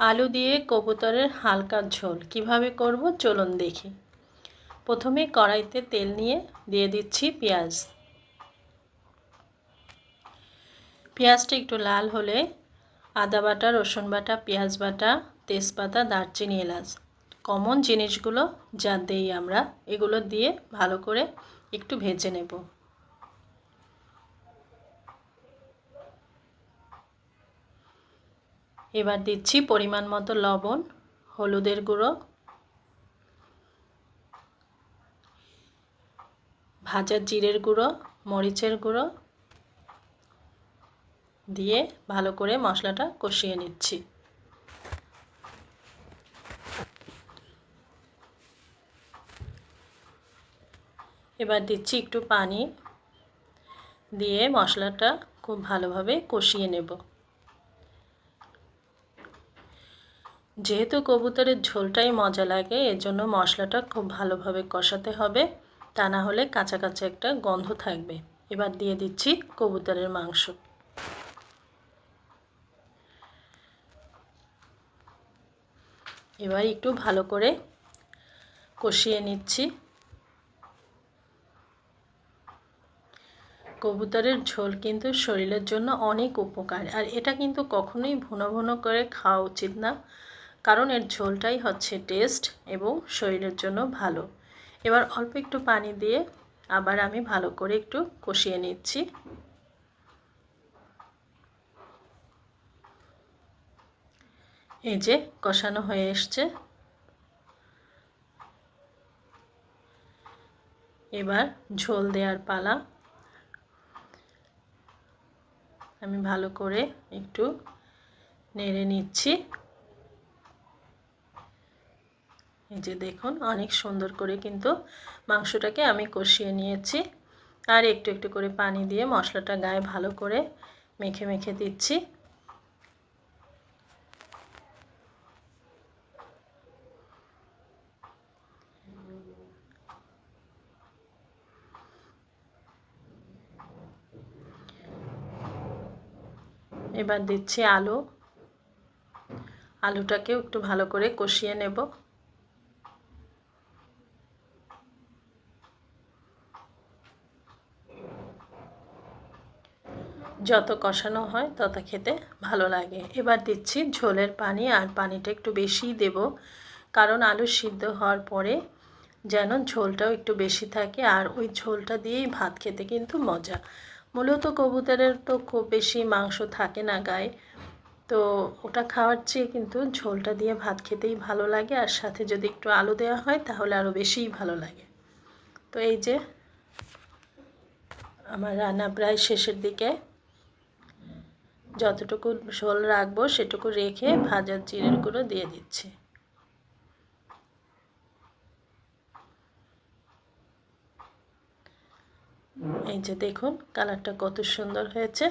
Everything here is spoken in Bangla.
আলু দিয়ে কবুতরের হালকা ঝোল। কীভাবে করব? চলুন দেখি। প্রথমে কড়াইতে তেল নিয়ে দিয়ে দিচ্ছি পেঁয়াজ। পেঁয়াজটা একটু লাল হলে আদা বাটা, রসুন বাটা, পেঁয়াজ বাটা, তেজপাতা, দারচিনি, এলাচ। কমন জিনিসগুলো যা দেই আমরা, এগুলো দিয়ে ভালো করে একটু ভেজে নেব। এবার দিচ্ছি পরিমাণ মতো লবণ, হলুদের গুঁড়ো। ভাজা জিরের গুঁড়ো, মরিচের গুঁড়ো দিয়ে ভালো করে মশলাটা কষিয়ে নিচ্ছি। এবার দিচ্ছি একটু পানি দিয়ে মশলাটা খুব ভালোভাবে কষিয়ে নেব। যেহেতু কবুতরের ঝোলটাই মজা লাগে এর জন্য মশলাটা খুব ভালোভাবে কষাতে হবে। তা না হলে কাঁচা কাঁচা একটা গন্ধ থাকবে। এবার দিয়ে দিচ্ছি কবুতরের মাংস। এবার একটু ভালো করে কষিয়ে নিচ্ছি। কবুতরের ঝোল কিন্তু শরীরের জন্য অনেক উপকার, আর এটা কিন্তু কখনোই ভুনো ভুনো করে খাওয়া উচিত না। কারণ এর ঝোলটাই হচ্ছে টেস্ট এবং শরীরের জন্য ভালো। এবার অল্প একটু পানি দিয়ে আবার আমি ভালো করে একটু কষিয়ে নিচ্ছি। এই যে কষানো হয়ে এসছে। এবার ঝোল দেওয়ার পালা। আমি ভালো করে একটু নেড়ে নিচ্ছি। এই যে দেখুন, অনেক সুন্দর করে কিন্তু মাংসটাকে আমি কষিয়ে নিয়েছি। আর একটু একটু করে পানি দিয়ে মশলাটা গায়ে ভালো করে মেখে মেখে দিচ্ছি। এবার দিচ্ছি আলু। আলুটাকেও একটু ভালো করে কষিয়ে নেব। যত কষানো হয় তত খেতে ভালো লাগে। এবার দিচ্ছি ঝোলের পানি আর পানিটা একটু বেশিই দেব। কারণ আলু সিদ্ধ হওয়ার পরে যেন ঝোলটাও একটু বেশি থাকে আর ওই ঝোলটা দিয়েই ভাত খেতে কিন্তু মজা। মূলত কবুতরের তো খুব বেশি মাংস থাকে না গায়ে। তো ওটা খাওয়ার চেয়ে কিন্তু ঝোলটা দিয়ে ভাত খেতেই ভালো লাগে আর সাথে যদি একটু আলু দেওয়া হয় তাহলে আরও বেশিই ভালো লাগে। তো এই যে আমার রান্না প্রায় শেষের দিকে। যতটুকু ঝোল রাখব সেটুকু রেখে ভাজার জিরের গুঁড়ো দিয়ে দিচ্ছি। এই যে দেখুন, কালারটা কত সুন্দর হয়েছে।